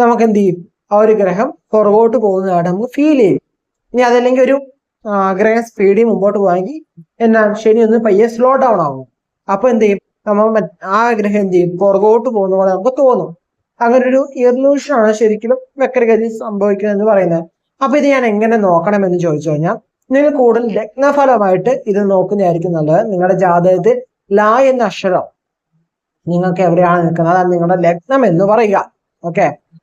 നമുക്ക് എന്ത് ചെയ്യും ആ ഒരു ഗ്രഹം പുറകോട്ട് പോകുന്നതായിട്ട് നമുക്ക് ഫീൽ ചെയ്യും. ഇനി അതല്ലെങ്കിൽ ഒരു ഗ്രഹ സ്പീഡിൽ മുമ്പോട്ട് പോകാമെങ്കിൽ എന്നാ ശനി ഒന്ന് പയ്യെ സ്ലോ ഡൗൺ ആവും. അപ്പൊ എന്ത് ചെയ്യും നമ്മൾ ആ ഗ്രഹം എന്ത് ചെയ്യും പുറകോട്ട് പോകുന്ന പോലെ നമുക്ക് തോന്നും. അങ്ങനെ ഒരു ഇർലൂഷൻ ആണ് ശരിക്കും വക്രഗതി സംഭവിക്കുന്നത് എന്ന് പറയുന്നത്. അപ്പൊ ഇത് ഞാൻ എങ്ങനെ നോക്കണം എന്ന് ചോദിച്ചു കഴിഞ്ഞാൽ നിങ്ങൾ കൂടുതൽ ലഗ്നഫലമായിട്ട് ഇത് നോക്കുന്നതായിരിക്കും നല്ലത്. നിങ്ങളുടെ ജാതകത്തിൽ ലാ എന്ന അക്ഷരം നിങ്ങൾക്ക് എവിടെയാണ് നിൽക്കുന്നത്? അതാണ് നിങ്ങളുടെ ലഗ്നം എന്ന് പറയുക. ഓക്കെ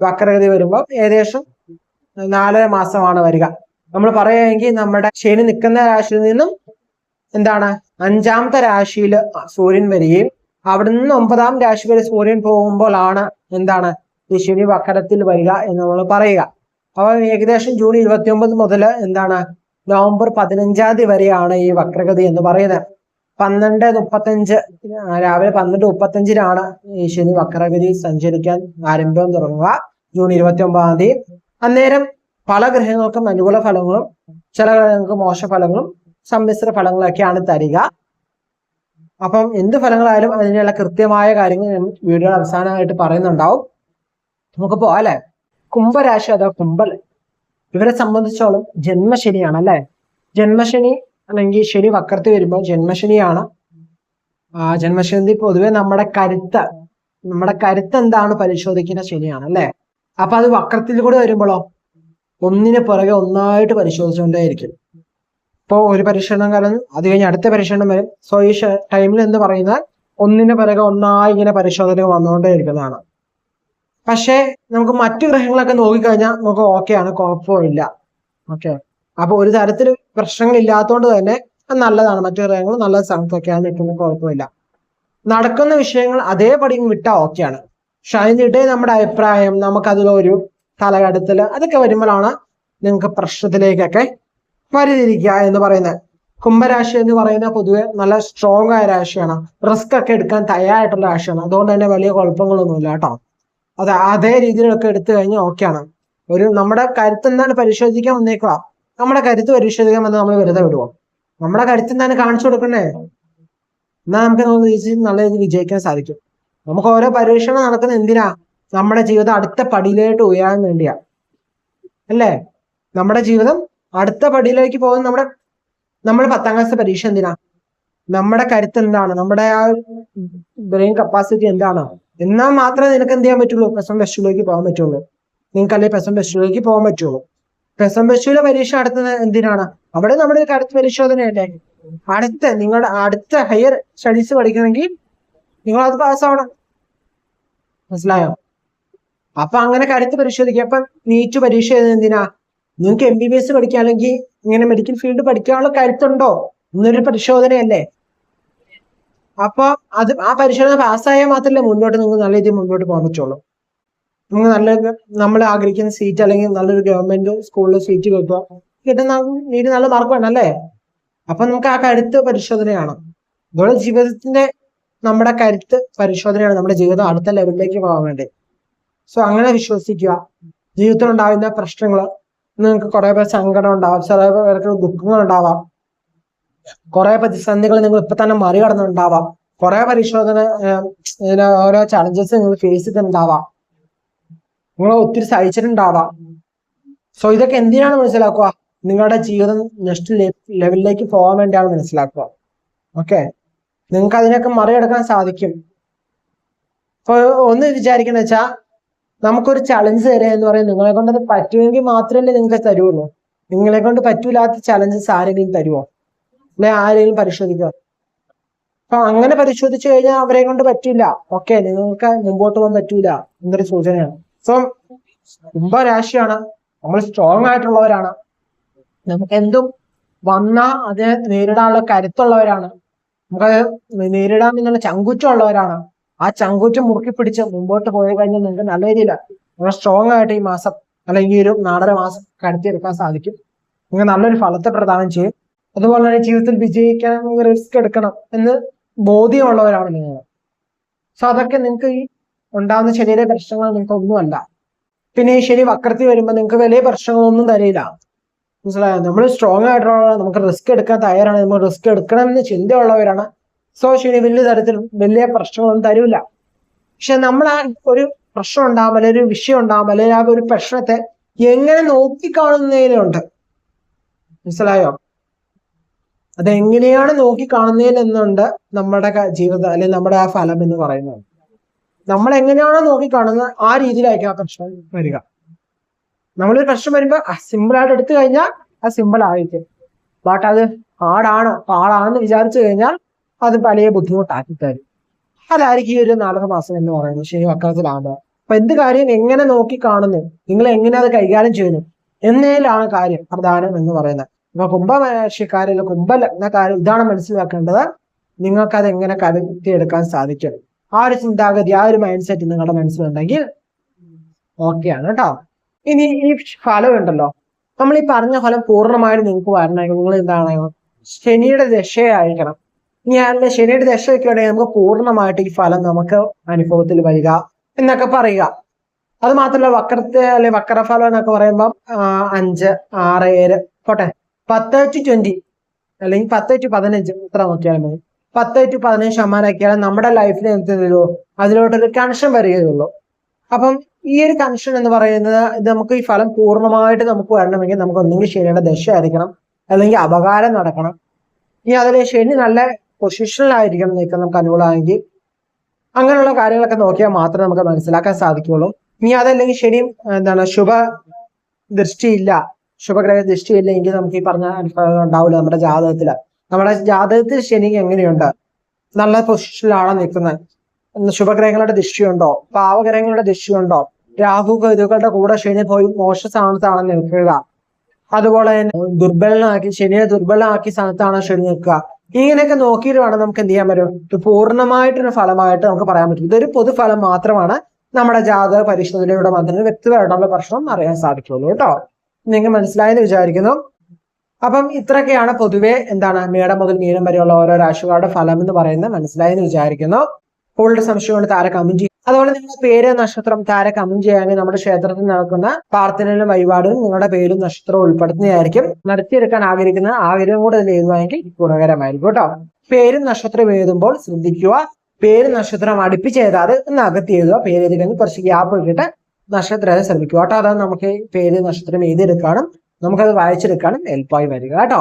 വക്രഗതി വരുമ്പോൾ ഏകദേശം നാലര മാസമാണ് വരിക. നമ്മൾ പറയുകയെങ്കിൽ നമ്മുടെ ശനി നിൽക്കുന്ന രാശിയിൽ നിന്നും എന്താണ്? അഞ്ചാമത്തെ രാശിയിൽ സൂര്യൻ വരികയും അവിടെ നിന്ന് ഒമ്പതാം രാശി വരെ സൂര്യൻ പോകുമ്പോഴാണ് എന്താണ്? ഈ ശനി വക്രത്തിൽ വരിക എന്ന് നമ്മൾ പറയുക. അപ്പൊ ഏകദേശം ജൂൺ ഇരുപത്തി ഒമ്പത് മുതൽ എന്താണ്? നവംബർ പതിനഞ്ചാം തീയതി വരെയാണ് ഈ വക്രഗതി എന്ന് പറയുന്നത്. പന്ത്രണ്ട് മുപ്പത്തഞ്ച് രാവിലെ പന്ത്രണ്ട് മുപ്പത്തഞ്ചിനാണ് ശനി വക്രഗതി സഞ്ചരിക്കാൻ ആരംഭം തുടങ്ങുക. ജൂൺ ഇരുപത്തി ഒമ്പതാം തീയതി. അന്നേരം പല ഗ്രഹങ്ങൾക്കും അനുകൂല ഫലങ്ങളും ചില ഗ്രഹങ്ങൾക്ക് മോശ ഫലങ്ങളും സമ്മിശ്ര ഫലങ്ങളൊക്കെയാണ് തരിക. അപ്പം എന്ത് ഫലങ്ങളായാലും അതിനുള്ള കൃത്യമായ കാര്യങ്ങൾ വീഡിയോയുടെ അവസാനമായിട്ട് പറയുന്നുണ്ടാവും. നമുക്ക് പോവാം അല്ലെ? കുംഭരാശി അഥവാ കുംഭൽ ഇവരെ സംബന്ധിച്ചോളം ജന്മശനിയാണ് അല്ലെ ജന്മശനി അല്ലെങ്കിൽ ശനി വക്രത്തിൽ വരുമ്പോൾ ജന്മശനിയാണ്. ജന്മശനി പൊതുവെ നമ്മുടെ കരുത്ത് നമ്മുടെ കരുത്ത് എന്താണ് പരിശോധിക്കുന്ന ശനിയാണ് അല്ലെ? അപ്പൊ അത് വക്രത്തിൽ കൂടെ വരുമ്പോഴോ? ഒന്നിന് പുറകെ ഒന്നായിട്ട് പരിശോധിച്ചുകൊണ്ടേയിരിക്കും. ഇപ്പോൾ ഒരു പരീക്ഷണം കാരണം അത് കഴിഞ്ഞ് അടുത്ത പരീക്ഷണം വരും. സോ ഈ ടൈമിൽ എന്ന് പറയുന്നത് ഒന്നിന് പുറകെ ഒന്നായി ഇങ്ങനെ പരിശോധന വന്നുകൊണ്ടേയിരിക്കുന്നതാണ്. പക്ഷേ നമുക്ക് മറ്റു ഗ്രഹങ്ങളൊക്കെ നോക്കിക്കഴിഞ്ഞാൽ നമുക്ക് ഓക്കെയാണ് കുഴപ്പമില്ല. ഓക്കെ അപ്പൊ ഒരു തരത്തിലും പ്രശ്നങ്ങൾ ഇല്ലാത്തതുകൊണ്ട് തന്നെ നല്ലതാണ്. മറ്റു ഗ്രഹങ്ങൾ നല്ല സ്ഥലത്തൊക്കെയാണ് നിൽക്കുന്നത് കുഴപ്പമില്ല. നടക്കുന്ന വിഷയങ്ങൾ അതേപടി വിട്ടാ ഓക്കെയാണ് പക്ഷെ അതിനിടെ നമ്മുടെ അഭിപ്രായം നമുക്കതിലൊരു തലകടത്തൽ അതൊക്കെ വരുമ്പോഴാണ് നിങ്ങൾക്ക് പ്രശ്നത്തിലേക്കൊക്കെ വരുതിരിക്കുക എന്ന് പറയുന്നത്. കുംഭരാശി എന്ന് പറയുന്ന പൊതുവെ നല്ല സ്ട്രോങ് ആയ രാശിയാണ്. റിസ്ക് ഒക്കെ എടുക്കാൻ തയ്യാറായിട്ടുള്ള രാശിയാണ്. അതുകൊണ്ട് തന്നെ വലിയ കുഴപ്പങ്ങളൊന്നുമില്ല കേട്ടോ. അത് അതേ രീതിയിലൊക്കെ എടുത്തു കഴിഞ്ഞാൽ ഓക്കെയാണ് ഒരു നമ്മുടെ കരുത്ത് എന്താണ് പരിശോധിക്കാൻ വന്നേക്കുക? നമ്മുടെ കരുത്ത് പരീക്ഷിക്കാൻ വന്ന് നമ്മൾ വെറുതെ വിടുവോ? നമ്മുടെ കരുത്ത് തന്നെ കാണിച്ചു കൊടുക്കണ്ടേ? എന്നാൽ നമുക്ക് നല്ല രീതിയിൽ വിജയിക്കാൻ സാധിക്കും. നമുക്ക് ഓരോ പരീക്ഷണം നടക്കുന്ന എന്തിനാ? നമ്മുടെ ജീവിതം അടുത്ത പടിയിലേക്ക് ഉയരാൻ വേണ്ടിയാ. അല്ലേ? നമ്മുടെ ജീവിതം അടുത്ത പടിയിലേക്ക് പോകുന്ന നമ്മുടെ നമ്മൾ പത്താം ക്ലാസ് പരീക്ഷ എന്തിനാ? നമ്മുടെ കരുത്ത് എന്താണ്? നമ്മുടെ ആ ബ്രെയിൻ കപ്പാസിറ്റി എന്താണ്? എന്നാൽ മാത്രമേ നിനക്ക് എന്ത് ചെയ്യാൻ പറ്റുള്ളൂ? പ്രസം വൺ പോകാൻ പറ്റുള്ളൂ. നിങ്ങൾക്ക് അല്ലെങ്കിൽ പ്രസം വൺ പോകാൻ പറ്റുള്ളൂ. വൺ പരീക്ഷ നടത്തുന്നത് എന്തിനാണ്? അവിടെ നമ്മുടെ ഒരു കരുത്ത് പരിശോധനയല്ലേ? അടുത്ത നിങ്ങളുടെ അടുത്ത ഹയർ സ്റ്റഡീസ് പഠിക്കണമെങ്കിൽ നിങ്ങൾ അത് പാസ്സാവണം മനസ്സിലായോ? അപ്പൊ അങ്ങനെ കരുത്ത് പരിശോധിക്കുക. അപ്പൊ നീറ്റ് പരീക്ഷ എന്തിനാ? നിങ്ങൾക്ക് എം ബി ബി എസ് പഠിക്കുകയാണെങ്കിൽ ഇങ്ങനെ മെഡിക്കൽ ഫീൽഡ് പഠിക്കാനുള്ള കരുത്തുണ്ടോ? എന്നൊരു പരിശോധനയല്ലേ? അപ്പൊ അത് ആ പരിശോധന പാസ്സായാൽ മാത്രമല്ലേ മുന്നോട്ട് നിങ്ങൾക്ക് നല്ല രീതിയിൽ മുന്നോട്ട് പോകാൻ പറ്റുള്ളൂ. നമുക്ക് നല്ല നമ്മൾ ആഗ്രഹിക്കുന്ന സീറ്റ് അല്ലെങ്കിൽ നല്ലൊരു ഗവൺമെന്റ് സ്കൂളിൽ സീറ്റ് കിട്ടുക കിട്ടുന്ന നീര് നല്ല മാർക്ക് വേണം അല്ലേ? അപ്പൊ നമുക്ക് ആ കരുത്ത് പരിശോധനയാണ്. നമ്മുടെ ജീവിതത്തിന്റെ നമ്മുടെ കരുത്ത് പരിശോധനയാണ് നമ്മുടെ ജീവിതം അടുത്ത ലെവലിലേക്ക് പോകാൻ വേണ്ടി. സോ അങ്ങനെ വിശ്വസിക്കുക. ജീവിതത്തിൽ ഉണ്ടാകുന്ന പ്രശ്നങ്ങൾ നിങ്ങൾക്ക് കുറെ പേർ സങ്കടം ഉണ്ടാവാം. ചില പേർക്ക് ദുഃഖങ്ങൾ ഉണ്ടാവാം. കുറെ പ്രതിസന്ധികൾ നിങ്ങൾ ഇപ്പൊ തന്നെ മറികടന്നുണ്ടാവാം. കുറെ പരിശോധന ഓരോ ചലഞ്ചസ് നിങ്ങൾ ഫേസ് ചെയ്തിട്ടുണ്ടാവാം. നിങ്ങൾ ഒത്തിരി സഹിച്ചിട്ടുണ്ടാവാം. സോ ഇതൊക്കെ എന്തിനാണ് മനസ്സിലാക്കുക? നിങ്ങളുടെ ജീവിതം നെക്സ്റ്റ് ലെവലിലേക്ക് പോകാൻ വേണ്ടിയാണ് മനസ്സിലാക്കുക. ഓക്കെ നിങ്ങൾക്ക് അതിനൊക്കെ മറികടക്കാൻ സാധിക്കും. ഇപ്പൊ ഒന്ന് വിചാരിക്കണ വെച്ചാ നമുക്കൊരു ചലഞ്ച് തരിക എന്ന് പറയുന്നത് നിങ്ങളെ കൊണ്ട് അത് പറ്റുമെങ്കിൽ മാത്രമല്ലേ നിങ്ങൾക്ക് തരുള്ളൂ. നിങ്ങളെ കൊണ്ട് പറ്റൂലാത്ത ചലഞ്ചസ് ആരെങ്കിലും തരുമോ അല്ലെ ആരെങ്കിലും പരിശോധിക്കുക അപ്പൊ അങ്ങനെ പരിശോധിച്ചു കഴിഞ്ഞാൽ അവരെ കൊണ്ട് പറ്റില്ല. ഓക്കെ നിങ്ങൾക്ക് മുമ്പോട്ട് പോകാൻ പറ്റൂല എന്നൊരു സൂചനയാണ്. സോ കുംഭരാശിയാണ് നമ്മൾ സ്ട്രോങ് ആയിട്ടുള്ളവരാണ്. നമുക്ക് എന്തും വന്നാ അത് നേരിടാനുള്ള കരുത്തുള്ളവരാണ്. നമുക്കത് നേരിടാൻ എന്നുള്ള ചങ്കുറ്റമുള്ളവരാണ്. ആ ചങ്കുറ്റം മുറുക്കി പിടിച്ച് മുമ്പോട്ട് പോയി കഴിഞ്ഞാൽ നിങ്ങൾക്ക് നല്ല രീതിയിൽ നിങ്ങൾ സ്ട്രോങ് ആയിട്ട് ഈ മാസം അല്ലെങ്കിൽ ഈ ഒരു നാടര മാസം കടത്തിയെടുക്കാൻ സാധിക്കും. നിങ്ങൾ നല്ലൊരു ഫലത്തെ പ്രദാനം ചെയ്യും. അതുപോലെ തന്നെ ജീവിതത്തിൽ വിജയിക്കാൻ റിസ്ക് എടുക്കണം എന്ന് ബോധ്യമുള്ളവരാണ് നിങ്ങൾ. സോ അതൊക്കെ നിങ്ങൾക്ക് ഈ ഉണ്ടാകുന്ന ശരീര പ്രശ്നങ്ങൾ നിങ്ങൾക്ക് ഒന്നുമല്ല പിന്നെ ഈ ശരി വക്രത്തിൽ വരുമ്പോൾ നിങ്ങൾക്ക് വലിയ പ്രശ്നങ്ങളൊന്നും തരില്ല മനസ്സിലായോ? നമ്മൾ സ്ട്രോങ് ആയിട്ടുള്ള നമുക്ക് റിസ്ക് എടുക്കാൻ തയ്യാറാണ് നമ്മൾ റിസ്ക് എടുക്കണമെന്ന് ചിന്തയുള്ളവരാണ്. സോ ശരി വലിയ തരത്തിൽ വലിയ പ്രശ്നങ്ങളൊന്നും തരൂല്ല പക്ഷെ നമ്മൾ ആ ഒരു പ്രശ്നം ഉണ്ടാകുമ്പോൾ അല്ലെങ്കിൽ ഒരു വിഷയം ഉണ്ടാകുമ്പോൾ അല്ലെങ്കിൽ ആ ഒരു പ്രശ്നത്തെ എങ്ങനെ നോക്കിക്കാണുന്നതിലുണ്ട് മനസ്സിലായോ? അതെങ്ങനെയാണ് നോക്കിക്കാണുന്നതിൽ എന്നുണ്ട് നമ്മുടെ ജീവിതം അല്ലെങ്കിൽ നമ്മുടെ ആ ഫലം എന്ന് പറയുന്നത്. നമ്മൾ എങ്ങനെയാണോ നോക്കിക്കാണുന്നത് ആ രീതിയിലായിരിക്കും ആ പ്രശ്നം വരിക. നമ്മളൊരു പ്രശ്നം വരുമ്പോൾ സിമ്പിൾ ആയിട്ട് എടുത്തു കഴിഞ്ഞാൽ അത് സിമ്പിൾ ആയിരിക്കും. ബട്ട് അത് ആടാണ് പാടാണെന്ന് വിചാരിച്ചു കഴിഞ്ഞാൽ അത് പല ബുദ്ധിമുട്ടാക്കി തരും. അതായിരിക്കും ഈ ഒരു നാലര മാസം എന്ന് പറയുന്നത്. ശരി വക്രത്തിലാകുമ്പോൾ അപ്പൊ എന്ത് കാര്യം എങ്ങനെ നോക്കി കാണുന്നു നിങ്ങൾ എങ്ങനെ അത് കൈകാര്യം ചെയ്യുന്നു? എന്നതിലാണ് കാര്യം പ്രധാനം എന്ന് പറയുന്നത്. അപ്പൊ കുംഭരാശിക്കാരിൽ കുംഭലഗ്നക്കാരിൽ ഇതാണ് മനസ്സിലാക്കേണ്ടത്. നിങ്ങൾക്ക് അത് എങ്ങനെ കരുത്തിയെടുക്കാൻ സാധിക്കും? ആ ഒരു ചിന്താഗതി ആ ഒരു മൈൻഡ് സെറ്റ് നിങ്ങളുടെ മനസ്സിലുണ്ടെങ്കിൽ ഓക്കെയാണ് കേട്ടോ ഇനി ഈ ഫലം ഉണ്ടല്ലോ. നമ്മൾ ഈ പറഞ്ഞ ഫലം പൂർണമായിട്ട് നിങ്ങൾക്ക് വരണമെങ്കിൽ നിങ്ങൾ എന്താണ് ശനിയുടെ ദശയായിരിക്കണം. ഇനി അല്ല ശനിയുടെ ദശയൊക്കെ ഉണ്ടെങ്കിൽ നമുക്ക് പൂർണമായിട്ട് ഈ ഫലം നമുക്ക് അനുഭവത്തിൽ വരിക എന്നൊക്കെ പറയുക. അത് മാത്രമല്ല വക്രത്തെ അല്ലെ വക്രഫലം എന്നൊക്കെ പറയുമ്പോൾ അഞ്ച് ആറ് ഏഴ് പോട്ടെ പത്ത് ടു ട്വന്റി അല്ലെങ്കിൽ പത്ത് ടു പതിനഞ്ച് ഇത്ര നോക്കിയാൽ മതി. പത്ത് ടു പതിനഞ്ച് ശതമാനമാക്കിയാൽ നമ്മുടെ ലൈഫിൽ എന്ത് തരുമോ അതിലോട്ടൊരു കണക്ഷൻ വരികയുള്ളൂ. അപ്പം ഈ ഒരു കണക്ഷൻ എന്ന് പറയുന്നത് നമുക്ക് ഈ ഫലം പൂർണമായിട്ട് നമുക്ക് വരണമെങ്കിൽ നമുക്ക് ഒന്നുകിൽ ശനിയുടെ ദശ ആയിരിക്കണം. അല്ലെങ്കിൽ അപകാരം നടക്കണം. ഇനി അതിൽ ശനി നല്ല പൊസിഷനിലായിരിക്കണം നിൽക്കാൻ നമുക്ക് അനുകൂലമാണെങ്കിൽ അങ്ങനെയുള്ള കാര്യങ്ങളൊക്കെ നോക്കിയാൽ മാത്രമേ നമുക്ക് മനസ്സിലാക്കാൻ സാധിക്കുകയുള്ളൂ. ഇനി അതല്ലെങ്കിൽ ശനി എന്താണ് ശുഭ ദൃഷ്ടിയില്ല. ശുഭഗ്രഹ ദൃഷ്ടിയില്ല എങ്കിൽ നമുക്ക് ഈ പറഞ്ഞ അനുഭവങ്ങൾ ഉണ്ടാവില്ല നമ്മുടെ ജാതകത്തിൽ നമ്മുടെ ജാതകത്തിൽ ശനി എങ്ങനെയുണ്ട്? നല്ല പൊസിഷനിലാണോ നിൽക്കുന്നത്. ശുഭഗ്രഹങ്ങളുടെ ദൃഷ്ടിയുണ്ടോ? പാവഗ്രഹങ്ങളുടെ ദൃഷ്ടിയുണ്ടോ? രാഹു കേതുക്കളുടെ കൂടെ ശനി പോയി മോശ സ്ഥാനത്താണ് നിൽക്കുക. അതുപോലെ തന്നെ ദുർബലനാക്കി ശനിയെ ദുർബലമാക്കിയ സ്ഥാനത്താണ് ശനി നിൽക്കുക. ഇങ്ങനെയൊക്കെ നോക്കിയിട്ട് വേണം നമുക്ക് എന്ത് ചെയ്യാൻ പറ്റും? ഇത് പൂർണമായിട്ടൊരു ഫലമായിട്ട് നമുക്ക് പറയാൻ പറ്റും. ഇതൊരു പൊതുഫലം മാത്രമാണ് നമ്മുടെ ജാതക പരിശോധനയുടെ മന്ത്രി വ്യക്തിപരമായിട്ടുള്ള പ്രശ്നം അറിയാൻ സാധിക്കുള്ളൂ കേട്ടോ. നിങ്ങൾ മനസ്സിലായെന്ന് വിചാരിക്കുന്നു. അപ്പം ഇത്രയൊക്കെയാണ് പൊതുവെ എന്താണ് മേടം മുതൽ മീനം വരെയുള്ള ഓരോ രാശികളുടെ ഫലം എന്ന് പറയുന്നത്. മനസ്സിലായെന്ന് വിചാരിക്കുന്നു. കൂടുതൽ സംശയമുണ്ട് താര കമന്റ് ചെയ്യും. അതുപോലെ നിങ്ങളുടെ പേര് നക്ഷത്രം താര കമന്റ് ചെയ്യാനും നമ്മുടെ ക്ഷേത്രത്തിൽ നടക്കുന്ന പ്രാർത്ഥനയിലും വഴിപാടും നിങ്ങളുടെ പേരും നക്ഷത്രവും ഉൾപ്പെടുത്തുന്നതായിരിക്കും. നടത്തിയെടുക്കാൻ ആഗ്രഹിക്കുന്ന ആഗ്രഹം കൂടെ എഴുതുവാണെങ്കിൽ ഗുണകരമായിരിക്കും കേട്ടോ. പേരും നക്ഷത്രം എഴുതുമ്പോൾ ശ്രദ്ധിക്കുക. പേര് നക്ഷത്രം അടുപ്പിച്ച് എഴുതാതെ ഒന്ന് അകത്തി എഴുതുക. പേര് എഴുതി കഴിഞ്ഞ് കുറച്ച് ഗ്യാപ്പ് ഇട്ടിട്ട് നക്ഷത്രം ശ്രമിക്കുക കേട്ടോ. അതാണ് നമുക്ക് പേര് നക്ഷത്രം എഴുതിയെടുക്കാനും നമുക്കത് വായിച്ചെടുക്കാനും എളുപ്പമായി വരിക കേട്ടോ.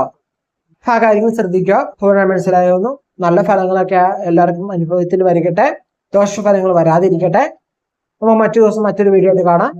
ആ കാര്യങ്ങൾ ശ്രദ്ധിക്കുക. പൂർണ മനസ്സിലായോന്നു. നല്ല ഫലങ്ങളൊക്കെ എല്ലാവർക്കും അനുഭവത്തിൽ വരികട്ടെ. ദോഷഫലങ്ങൾ വരാതിരിക്കട്ടെ. അപ്പോൾ മറ്റു ദിവസം മറ്റൊരു വീഡിയോ ആയിട്ട് കാണാം.